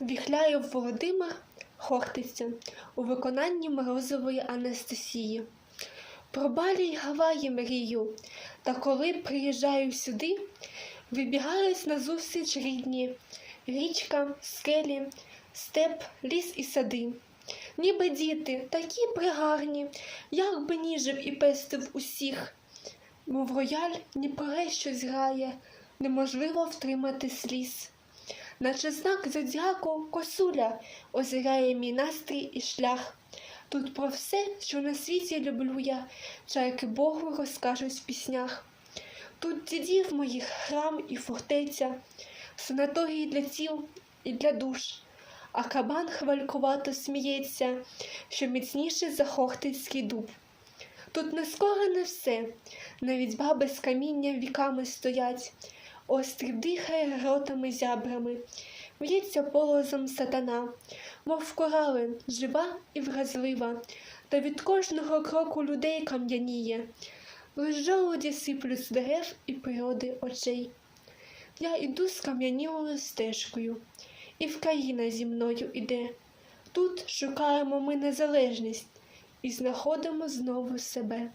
Віхляєв Володимир Хортиця у виконанні Морозової Анастасії. Про балі й Гаваї мрію, та коли приїжджаю сюди, вибігають назустріч рідні, річка, скелі, степ, ліс і сади. Ніби діти, такі пригарні, як би ніжив і пестив усіх. Мов рояль ні про щось грає, неможливо втримати сліз. Наче знак зодіаку косуля озирає мій настрій і шлях. Тут про все, що на світі люблю я, чайки Богу розкажуть в піснях. Тут дідів моїх храм і фортеця, санаторії для тіл і для душ, а кабан хвалькувато сміється, що міцніше за хортицький дуб. Тут не скоро не все, навіть баби з каміння віками стоять, острів дихає гротами зябрами, в'ється полозом сатана, мов корали, жива і вразлива, та від кожного кроку людей кам'яніє, лиш жолоді сиплють з дерев і природи очей. Я іду з кам'янілою стежкою, і Вкраїна зі мною іде. Тут шукаємо ми незалежність і знаходимо знову себе.